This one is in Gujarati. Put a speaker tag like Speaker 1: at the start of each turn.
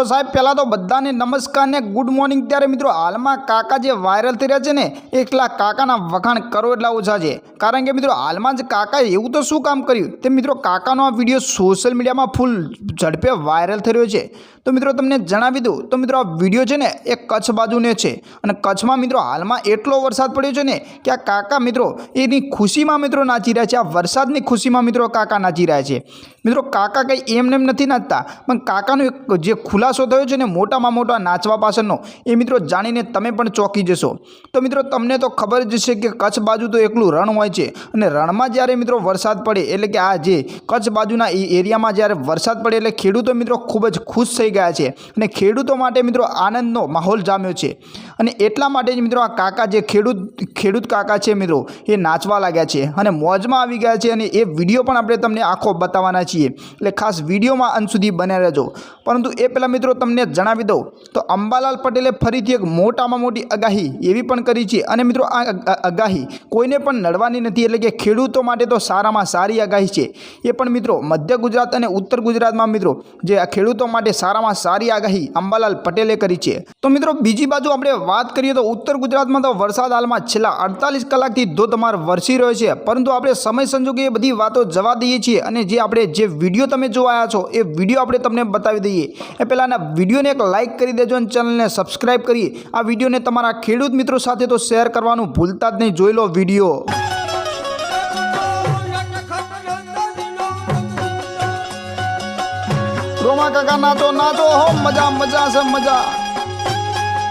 Speaker 1: તો સાહેબ, પહેલાં તો બધાને નમસ્કાર ને ગુડ મોર્નિંગ ત્યારે મિત્રો, હાલમાં કાકા જે વાયરલ થઈ રહ્યા છે ને, એકલા કાકાના વખાણ કરો એટલા ઓછા છે. કારણ કે મિત્રો, હાલમાં જ કાકાએ એવું તો શું કામ કર્યું? તે મિત્રો, કાકાનો આ વીડિયો સોશિયલ મીડિયામાં ફૂલ ઝડપે વાયરલ થઈ રહ્યો છે. તો મિત્રો, તમને જણાવી દઉં. તો મિત્રો, આ વીડિયો છે ને, એ કચ્છ બાજુને છે. અને કચ્છમાં મિત્રો, હાલમાં એટલો વરસાદ પડ્યો છે ને, કે આ કાકા મિત્રો, એની ખુશીમાં મિત્રો નાચી રહ્યા છે. આ વરસાદની ખુશીમાં મિત્રો કાકા નાચી રહ્યા છે. મિત્રો, કાકા કંઈ એમને એમ નથી નાચતા, પણ કાકાનું એક જે ખુલાસો થયો છે ને મોટામાં મોટા નાચવા પાછળનો, એ મિત્રો જાણીને તમે પણ ચોંકી જશો. તો મિત્રો, તમને તો ખબર જ છે કે કચ્છ બાજુ તો એકલું રણ હોય છે અને રણમાં જ્યારે મિત્રો વરસાદ પડે, એટલે કે આ જે કચ્છ બાજુના એરિયામાં જ્યારે વરસાદ પડે, એટલે ખેડૂતો મિત્રો ખૂબ જ ખુશ થઈ ગયા છે અને ખેડૂતો માટે મિત્રો આનંદનો માહોલ જામ્યો છે. અને એટલા માટે જ મિત્રો આ કાકા જે ખેડૂત ખેડૂત કાકા છે મિત્રો, એ નાચવા લાગ્યા છે અને મોજમાં આવી ગયા છે અને એ વીડિયો પણ આપણે તમને આખો બતાવવાના છીએ. એટલે ખાસ વિડીયોમાં અંત સુધી બન્યા રહેજો. પરંતુ એ પહેલાં મિત્રો, તમને જણાવી દઉં. તો અંબાલાલ પટેલે ફરીથી એક મોટામાં મોટી આગાહી એવી પણ કરી છે. અને મિત્રો, આ આગાહી કોઈને પણ નડવાની નથી, એટલે કે ખેડૂતો માટે તો સારામાં સારી આગાહી છે. એ પણ મિત્રો, મધ્ય ગુજરાત અને ઉત્તર ગુજરાતમાં મિત્રો, જે આ ખેડૂતો માટે સારામાં સારી આગાહી અંબાલાલ પટેલે કરી છે. તો મિત્રો, બીજી બાજુ આપણે વાત કરીએ તો ઉત્તર ગુજરાતમાં તો વરસાદ હાલમાં છેલ્લા અડતાલીસ કલાકથી ધોધમાર વરસી રહ્યો છે. પરંતુ આપણે સમય સંજોગે એ બધી વાતો જવા દઈએ છીએ. અને જે આપણે જે વીડિયો તમે જોવાયા છો, એ વીડિયો આપણે તમને બતાવી દઈએ. એ પહેલાંના વિડીયોને એક લાઇક કરી દેજો અને ચેનલને સબસ્ક્રાઇબ કરી આ વિડીયોને તમારા ખેડૂત મિત્રો સાથે તો શેર કરવાનું ભૂલતા જ નહીં. જોઈ લો વીડિયો. રોમા કાકા નાચો નાચો હો, મજા મજા છે, મજા.